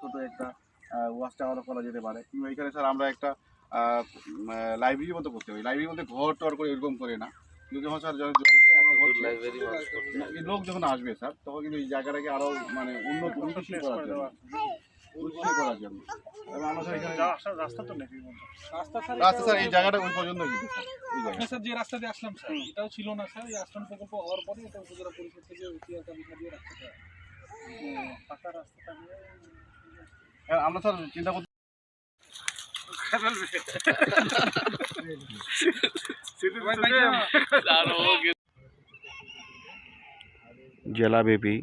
ছোট একটা ওয়াচ টাওয়ারও করা যেতে পারে। কিংবা এখানে স্যার আমরা একটা লাইব্রেরির মতো করতে পারি। লাইব্রেরির মধ্যে ঘর টর করে এরকম করে না। কিন্তু যখন স্যার লোক যখন আসবে স্যার তখন কিন্তু এই জায়গাটাকে আরও মানে উন্নত করার জন্য। করার আমরা স্যার এখানে রাস্তা তো নেই। রাস্তা রাস্তা স্যার এই জায়গাটা ওই পর্যন্ত কিন্তু স্যার স্যার যে রাস্তা দিয়ে আসলাম স্যার এটাও ছিল না স্যার এই আশ্রম প্রকল্প হওয়ার পরে এটা উপজেলা পরিষদ থেকে টিআরটা দিয়ে রাখতে পাকা রাস্তাটা দিয়ে আমরা স্যার চিন্তা করতে জেলাব্যাপী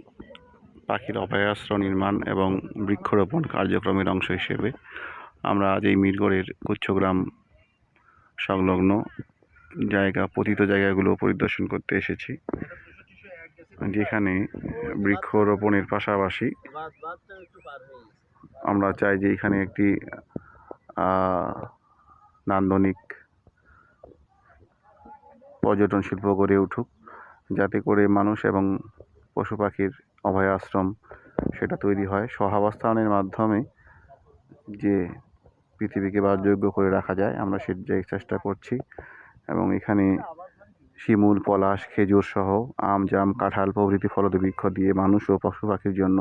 পাখির অভয়াশ্রয় নির্মাণ এবং বৃক্ষরোপণ কার্যক্রমের অংশ হিসেবে আমরা আজ এই মিরগড়ের গুচ্ছগ্রাম সংলগ্ন জায়গা, পতিত জায়গাগুলো পরিদর্শন করতে এসেছি, যেখানে বৃক্ষরোপণের পাশাপাশি আমরা চাই যে এখানে একটি নান্দনিক পর্যটন শিল্প গড়ে উঠুক, যাতে করে মানুষ এবং পশু পাখির অভয় আশ্রম সেটা তৈরি হয়। সহাবস্থানের মাধ্যমে যে পৃথিবীকে বাসযোগ্য করে রাখা যায়, আমরা সেই চেষ্টা করছি। এবং এখানে শিমুল, পলাশ, খেজুর সহ আম, জাম, কাঁঠাল প্রভৃতি ফলদ বৃক্ষ দিয়ে মানুষ ও পশু পাখির জন্য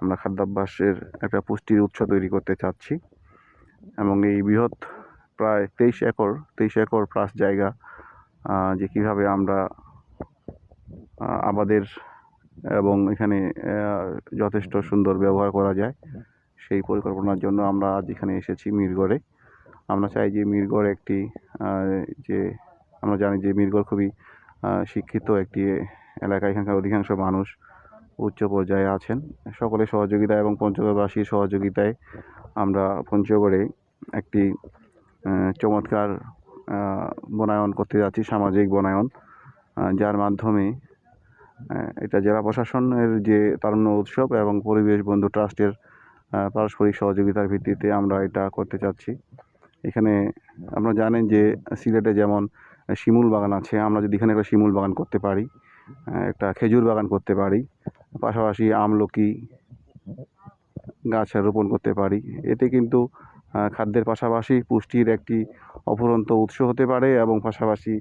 আমরা খাদ্যাভ্যাসের একটা পুষ্টির উৎস তৈরি করতে চাচ্ছি এবং এই বৃহৎ প্রায় তেইশ একর তেইশ একর প্লাস জায়গা যে কীভাবে আমরা আবাদের এবং এখানে যথেষ্ট সুন্দর ব্যবহার করা যায় সেই পরিকল্পনার জন্য আমরা আজ এখানে এসেছি মিরগড়ে। আমরা চাই যে মিরগড় একটি যে, আমরা জানি যে মিরগড় খুবই শিক্ষিত একটি এলাকা, এখানকার অধিকাংশ মানুষ উচ্চ পর্যায়ে আছেন। সকলের সহযোগিতা এবং পঞ্চগড়বাসীর সহযোগিতায় আমরা পঞ্চগড়ে একটি চমৎকার বনায়ন করতে যাচ্ছি, সামাজিক বনায়ন যার মাধ্যমে এটা জেলা প্রশাসনের যে তারুণ্য উৎসব এবং পরিবেশ বন্ধু ট্রাস্টের পারস্পরিক সহযোগিতার ভিত্তিতে আমরা এটা করতে চাচ্ছি। এখানে আপনারা জানেন যে সিলেটে যেমন শিমুল বাগান আছে, আমরা যদি এখানে একটা শিমুল বাগান করতে পারি একটা খেজুর বাগান করতে পারি পাশাপাশি আমলকি গাছ রোপণ করতে পারি। এতে কিন্তু খাদ্যের পাশাপাশি পুষ্টির একটি অফুরন্ত উৎস হতে পারে এবং পাশাপাশি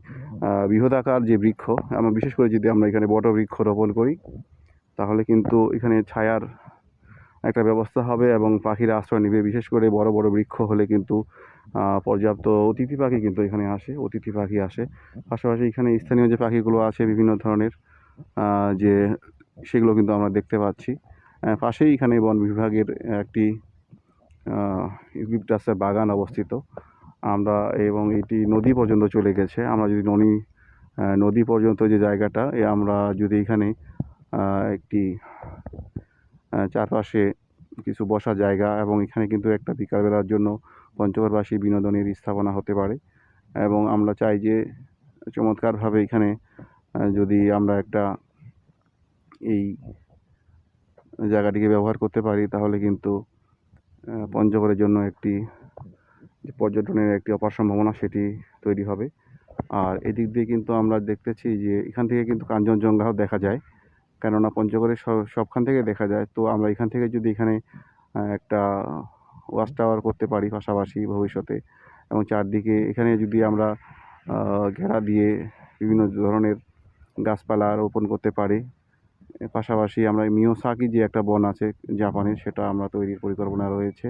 বৃহদাকার যে বৃক্ষ আমরা বিশেষ করে যদি আমরা এখানে বট বৃক্ষ রোপণ করি, তাহলে কিন্তু এখানে ছায়ার একটা ব্যবস্থা হবে এবং পাখিরা আশ্রয় নেবে। বিশেষ করে বড় বড় বৃক্ষ হলে কিন্তু পর্যাপ্ত অতিথি পাখি কিন্তু এখানে আসে, অতিথি পাখি আসে। পাশাপাশি এখানে স্থানীয় যে পাখিগুলো আছে, বিভিন্ন ধরনের যে সেগুলো কিন্তু আমরা দেখতে পাচ্ছি। পাশেই এখানে বন বিভাগের একটি ইউক্লিপটাসের বাগান অবস্থিত। আমরা এবং এটি নদী পর্যন্ত চলে গেছে। আমরা যদি আহ, নদী পর্যন্ত যে জায়গাটা এ আমরা যদি এখানে একটি চারপাশে কিছু বসার জায়গা এবং এখানে কিন্তু একটা বিকালবেলার জন্য পঞ্চগড়বাসী বিনোদনের স্থাপনা হতে পারে। এবং আমরা চাই যে চমৎকারভাবে এখানে যদি আমরা একটা এই জায়গাটিকে ব্যবহার করতে পারি, তাহলে কিন্তু পঞ্চগড়ের জন্য একটি যে পর্যটনের একটি অপার সম্ভাবনা সেটি তৈরি হবে। আর এদিক দিয়ে কিন্তু আমরা দেখতেছি যে, এখান থেকে কিন্তু কাঞ্চনজঙ্ঘাও দেখা যায়। কেননা পঞ্চগড়ের সব সবখান থেকে দেখা যায়। তো আমরা এখান থেকে যদি এখানে একটা ওয়াচ টাওয়ার করতে পারি পাশাপাশি ভবিষ্যতে, এবং চারদিকে এখানে যদি আমরা ঘেরা দিয়ে বিভিন্ন ধরনের গাছপালা রোপণ করতে পারি পাশাপাশি আমরা মিওসাকি যে একটা বন আছে জাপানের সেটা আমরা তৈরির পরিকল্পনা রয়েছে।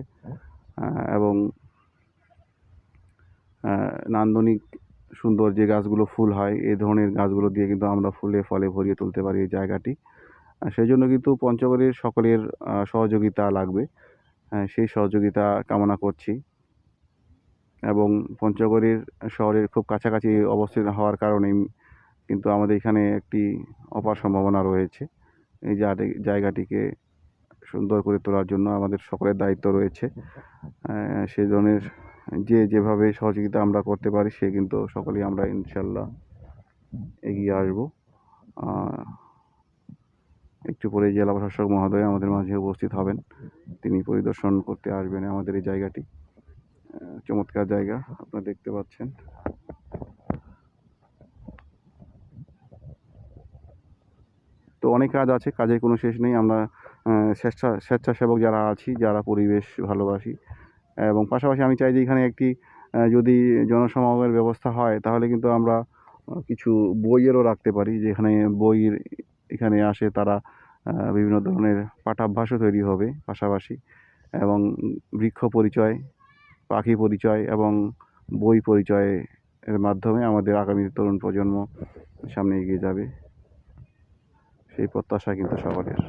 এবং নান্দনিক সুন্দর যে গাছগুলো ফুল হয় এই ধরনের গাছগুলো দিয়ে কিন্তু আমরা ফুলে, ফলে ভরিয়ে তুলতে পারি এই জায়গাটি। সেই জন্য কিন্তু পঞ্চগড়ের সকলের সহযোগিতা লাগবে। সেই সহযোগিতা কামনা করছি। এবং পঞ্চগড়ের শহরের খুব কাছাকাছি অবস্থিত হওয়ার কারণে কিন্তু আমাদের এখানে একটি অপার সম্ভাবনা রয়েছে। এই জায়গা- জায়গাটিকে সুন্দর করে তোলার জন্য আমাদের সকলের দায়িত্ব রয়েছে। সেই ধরনের যে যেভাবে সহযোগিতা আমরা করতে পারি, সে কিন্তু সকলেই আমরা ইনশাল্লাহ এগিয়ে আসব। একটু পরে জেলা প্রশাসক মহোদয় আমাদের মাঝে উপস্থিত হবেন। তিনি পরিদর্শন করতে আসবেন আমাদের এই জায়গাটি। চমৎকার জায়গা, আপনারা দেখতে পাচ্ছেন তো অনেক কাজ আছে, কাজের কোনো শেষ নেই। আমরা স্বেচ্ছা, স্বেচ্ছাসেবক যারা আছি, যারা পরিবেশ ভালোবাসি। এবং পাশাপাশি আমি চাই যে এখানে একটি যদি জনসমাগমের ব্যবস্থা হয়, তাহলে কিন্তু আমরা কিছু বইয়েরও রাখতে পারি। যেখানে বইয়ের, এখানে আসে তারা বিভিন্ন ধরনের পাঠাভ্যাসও তৈরি হবে পাশাপাশি। এবং বৃক্ষ পরিচয়, পাখি পরিচয় এবং বই পরিচয়ের মাধ্যমে আমাদের আগামী তরুণ প্রজন্ম সামনে এগিয়ে যাবে। সেই প্রত্যাশা কিন্তু সকলের